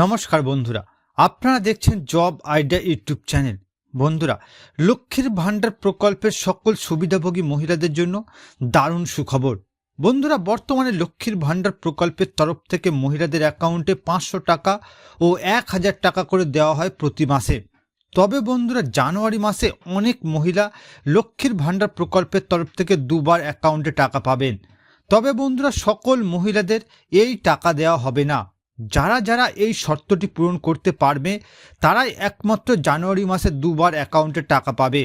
নমস্কার বন্ধুরা, আপনারা দেখছেন জব আইডিয়া ইউটিউব চ্যানেল। বন্ধুরা, লক্ষ্মীর ভাণ্ডার প্রকল্পের সকল সুবিধাভোগী মহিলাদের জন্য দারুণ সুখবর। বন্ধুরা, বর্তমানে লক্ষ্মীর ভাণ্ডার প্রকল্পের তরফ থেকে মহিলাদের অ্যাকাউন্টে পাঁচশো টাকা ও এক হাজার টাকা করে দেওয়া হয় প্রতি মাসে। তবে বন্ধুরা, জানুয়ারি মাসে অনেক মহিলা লক্ষ্মীর ভাণ্ডার প্রকল্পের তরফ থেকে দুবার অ্যাকাউন্টে টাকা পাবেন। তবে বন্ধুরা, সকল মহিলাদের এই টাকা দেওয়া হবে না। যারা যারা এই শর্তটি পূরণ করতে পারবে, তারাই একমাত্র জানুয়ারি মাসে দুবার অ্যাকাউন্টে টাকা পাবে।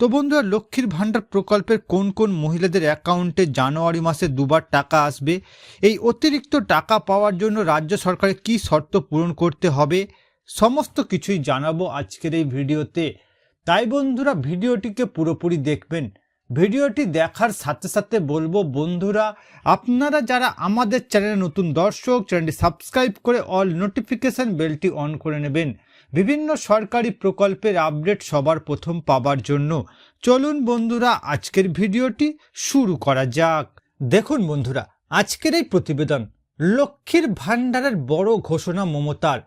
তো বন্ধুরা, লক্ষ্মীর ভাণ্ডার প্রকল্পের কোন কোন মহিলাদের অ্যাকাউন্টে জানুয়ারি মাসে দুবার টাকা আসবে, এই অতিরিক্ত টাকা পাওয়ার জন্য রাজ্য সরকারের কী শর্ত পূরণ করতে হবে, সমস্ত কিছুই জানাব আজকের এই ভিডিওতে। তাই বন্ধুরা, ভিডিওটিকে পুরোপুরি দেখবেন। ভিডিওটি দেখার সাথে সাথে বলব, বন্ধুরা, আপনারা যারা আমাদের চ্যানেলে নতুন দর্শক, চ্যানেলটি সাবস্ক্রাইব করে অল নোটিফিকেশান বেলটি অন করে নেবেন। বিভিন্ন সরকারি প্রকল্পের আপডেট সবার প্রথম পাবার জন্য। চলুন, বন্ধুরা, আজকের ভিডিওটি শুরু করা যাক। দেখুন, বন্ধুরা, আজকের এই প্রতিবেদন লক্ষ্মীর ভাণ্ডারের বড় ঘোষণা মমতার।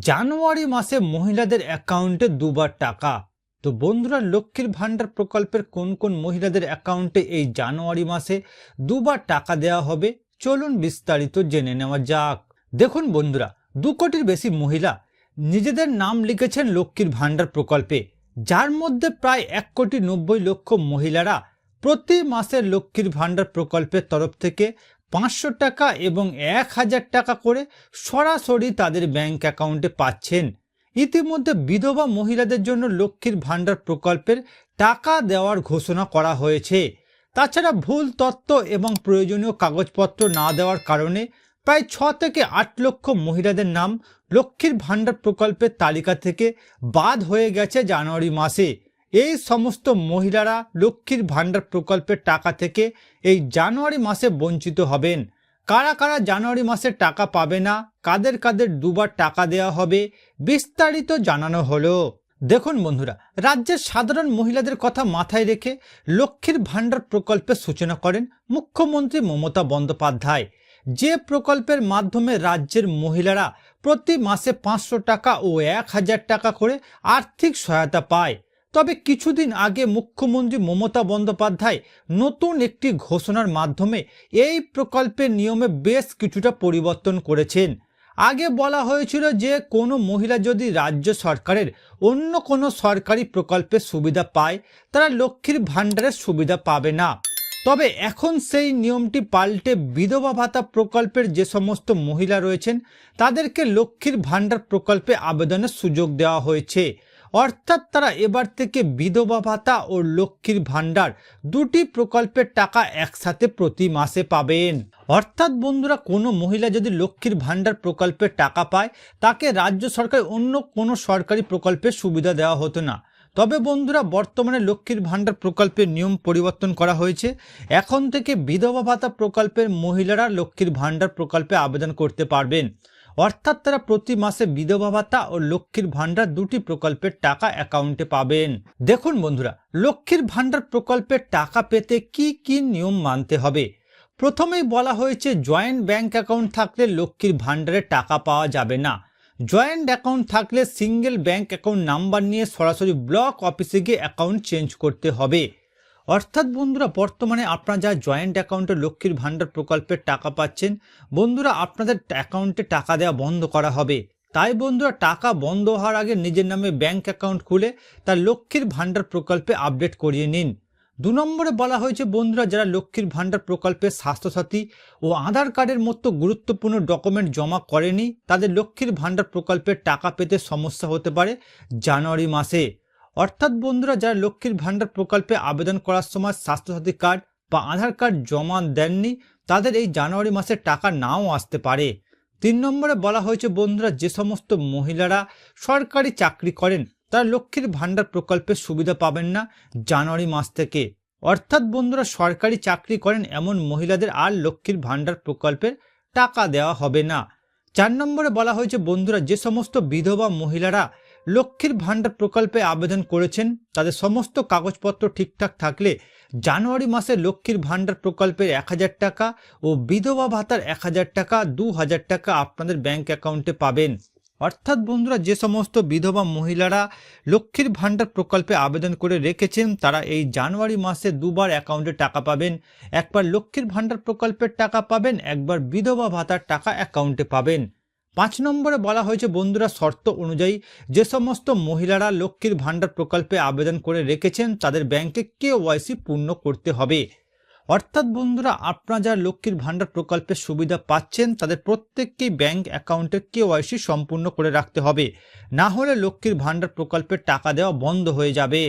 জানুয়ারি মাসে মহিলাদের অ্যাকাউন্টে দুবার টাকা। তো বন্ধুরা, লক্ষ্মীর ভাণ্ডার প্রকল্পের কোন কোন মহিলাদের অ্যাকাউন্টে এই জানুয়ারি মাসে দুবার টাকা দেওয়া হবে, চলুন বিস্তারিত জেনে নেওয়া যাক। দেখুন বন্ধুরা, দু কোটির বেশি মহিলা নিজেদের নাম লিখেছেন লক্ষ্মীর ভাণ্ডার প্রকল্পে, যার মধ্যে প্রায় এক কোটি নব্বই লক্ষ মহিলারা প্রতি মাসে লক্ষ্মীর ভাণ্ডার প্রকল্পের তরফ থেকে পাঁচশো টাকা এবং এক হাজার টাকা করে সরাসরি তাদের ব্যাংক অ্যাকাউন্টে পাচ্ছেন। ইতিমধ্যে বিধবা মহিলাদের জন্য লক্ষ্মীর ভাণ্ডার প্রকল্পের টাকা দেওয়ার ঘোষণা করা হয়েছে। তাছাড়া ভুল তথ্য এবং প্রয়োজনীয় কাগজপত্র না দেওয়ার কারণে প্রায় ছ থেকে আট লক্ষ মহিলাদের নাম লক্ষ্মীর ভাণ্ডার প্রকল্পের তালিকা থেকে বাদ হয়ে গেছে জানুয়ারি মাসে। এই সমস্ত মহিলারা লক্ষ্মীর ভাণ্ডার প্রকল্পের টাকা থেকে এই জানুয়ারি মাসে বঞ্চিত হবেন। কারা কারা জানুয়ারি মাসে টাকা পাবে না, কাদের কাদের দুবার টাকা দেওয়া হবে, বিস্তারিত জানানো হলো। দেখুন বন্ধুরা, রাজ্যের সাধারণ মহিলাদের কথা মাথায় রেখে লক্ষ্মীর ভাণ্ডার প্রকল্পের সূচনা করেন মুখ্যমন্ত্রী মমতা বন্দ্যোপাধ্যায়। যে প্রকল্পের মাধ্যমে রাজ্যের মহিলারা প্রতি মাসে পাঁচশো টাকা ও এক হাজার টাকা করে আর্থিক সহায়তা পায়। তবে কিছুদিন আগে মুখ্যমন্ত্রী মমতা বন্দ্যোপাধ্যায় নতুন একটি ঘোষণার মাধ্যমে এই প্রকল্পের নিয়মে বেশ কিছুটা পরিবর্তন করেছেন। আগে বলা হয়েছিল যে কোনো মহিলা যদি রাজ্য সরকারের অন্য কোনো সরকারি প্রকল্পের সুবিধা পায়, তারা লক্ষ্মীর ভাণ্ডারের সুবিধা পাবে না। তবে এখন সেই নিয়মটি পাল্টে বিধবা ভাতা প্রকল্পের যে সমস্ত মহিলা রয়েছেন, তাদেরকে লক্ষ্মীর ভাণ্ডার প্রকল্পে আবেদনের সুযোগ দেওয়া হয়েছে। অর্থাৎ তারা এবার থেকে বিধবা ভাতা ও লক্ষ্মীর ভাণ্ডার দুটি প্রকল্পের টাকা একসাথে প্রতি মাসে পাবেন। অর্থাৎ বন্ধুরা, কোনো মহিলা যদি লক্ষ্মীর ভাণ্ডার প্রকল্পের টাকা পায়, তাকে রাজ্য সরকার অন্য কোনো সরকারি প্রকল্পের সুবিধা দেওয়া হতো না। তবে বন্ধুরা, বর্তমানে লক্ষ্মীর ভাণ্ডার প্রকল্পের নিয়ম পরিবর্তন করা হয়েছে। এখন থেকে বিধবা ভাতা প্রকল্পের মহিলারা লক্ষ্মীর ভাণ্ডার প্রকল্পে আবেদন করতে পারবেন। অর্থাৎ তারা প্রতি মাসে বিধবা ভাতা ও লক্ষ্মীর ভাণ্ডার দুটি প্রকল্পের টাকা অ্যাকাউন্টে পাবেন। দেখুন বন্ধুরা, লক্ষ্মীর ভাণ্ডার প্রকল্পের টাকা পেতে কি কি নিয়ম মানতে হবে? প্রথমেই বলা হয়েছে জয়েন্ট ব্যাংক অ্যাকাউন্ট থাকলে লক্ষ্মীর ভাণ্ডারে টাকা পাওয়া যাবে না। জয়েন্ট অ্যাকাউন্ট থাকলে সিঙ্গেল ব্যাংক অ্যাকাউন্ট নাম্বার নিয়ে সরাসরি ব্লক অফিসে গিয়ে অ্যাকাউন্ট চেঞ্জ করতে হবে। অর্থাৎ বন্ধুরা, বর্তমানে আপনারা যা জয়েন্ট অ্যাকাউন্টে লক্ষ্মীর ভাণ্ডার প্রকল্পের টাকা পাচ্ছেন, বন্ধুরা আপনাদের অ্যাকাউন্টে টাকা দেওয়া বন্ধ করা হবে। তাই বন্ধুরা, টাকা বন্ধ হওয়ার আগে নিজের নামে ব্যাংক অ্যাকাউন্ট খুলে তার লক্ষ্মীর ভাণ্ডার প্রকল্পে আপডেট করিয়ে নিন। দু নম্বরে বলা হয়েছে, বন্ধুরা, যারা লক্ষ্মীর ভাণ্ডার প্রকল্পে স্বাস্থ্যসাথী ও আধার কার্ডের মতো গুরুত্বপূর্ণ ডকুমেন্ট জমা করেনি, তাদের লক্ষ্মীর ভাণ্ডার প্রকল্পের টাকা পেতে সমস্যা হতে পারে জানুয়ারি মাসে। অর্থাৎ বন্ধুরা, যারা লক্ষ্মীর ভাণ্ডার প্রকল্পে আবেদন করার সময় স্বাস্থ্যসাথী কার্ড বা আধার কার্ড জমা দেননি, তাদের এই জানুয়ারি মাসে টাকা নাও আসতে পারে। তিন নম্বরে বলা হয়েছে, বন্ধুরা, যে সমস্ত মহিলারা সরকারি চাকরি করেন, তারা লক্ষ্মীর ভাণ্ডার প্রকল্পের সুবিধা পাবেন না জানুয়ারি মাস থেকে। অর্থাৎ বন্ধুরা, সরকারি চাকরি করেন এমন মহিলাদের আর লক্ষ্মীর ভাণ্ডার প্রকল্পের টাকা দেওয়া হবে না। চার নম্বরে বলা হয়েছে, বন্ধুরা, যে সমস্ত বিধবা মহিলারা লক্ষ্মীর ভাণ্ডার প্রকল্পে আবেদন করেছেন। তাদের সমস্ত কাগজপত্র ঠিকঠাক থাকলে জানুয়ারি মাসে লক্ষ্মীর ভাণ্ডার প্রকল্পের এক হাজার টাকা ও বিধবা ভাতার এক হাজার টাকা, দু হাজার টাকা আপনাদের ব্যাংক অ্যাকাউন্টে পাবেন। অর্থাৎ বন্ধুরা, যে সমস্ত বিধবা মহিলারা লক্ষ্মীর ভাণ্ডার প্রকল্পে আবেদন করে রেখেছেন, তারা এই জানুয়ারি মাসে দুবার অ্যাকাউন্টে টাকা পাবেন। একবার লক্ষ্মীর ভাণ্ডার প্রকল্পের টাকা পাবেন, একবার বিধবা ভাতার টাকা অ্যাকাউন্টে পাবেন। পাঁচ নম্বরে বলা হয়েছে, বন্ধুরা শর্ত অনুযায়ী যে সমস্ত মহিলারা লক্ষ্মীর ভাণ্ডার প্রকল্পে আবেদন করে রেখেছেন, তাদের ব্যাংকে কে ওয়াইসি পূর্ণ করতে হবে। অর্থাৎ বন্ধুরা, আপনারা যারা লক্ষ্মীর ভাণ্ডার প্রকল্পের সুবিধা পাচ্ছেন, তাদের প্রত্যেককেই ব্যাংক অ্যাকাউন্টে কে ওয়াইসি সম্পূর্ণ করে রাখতে হবে। না হলে লক্ষ্মীর ভাণ্ডার প্রকল্পের টাকা দেওয়া বন্ধ হয়ে যাবে।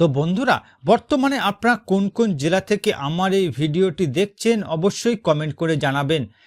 তো বন্ধুরা, বর্তমানে আপনারা কোন কোন জেলা থেকে আমার এই ভিডিওটি দেখছেন, অবশ্যই কমেন্ট করে জানাবেন।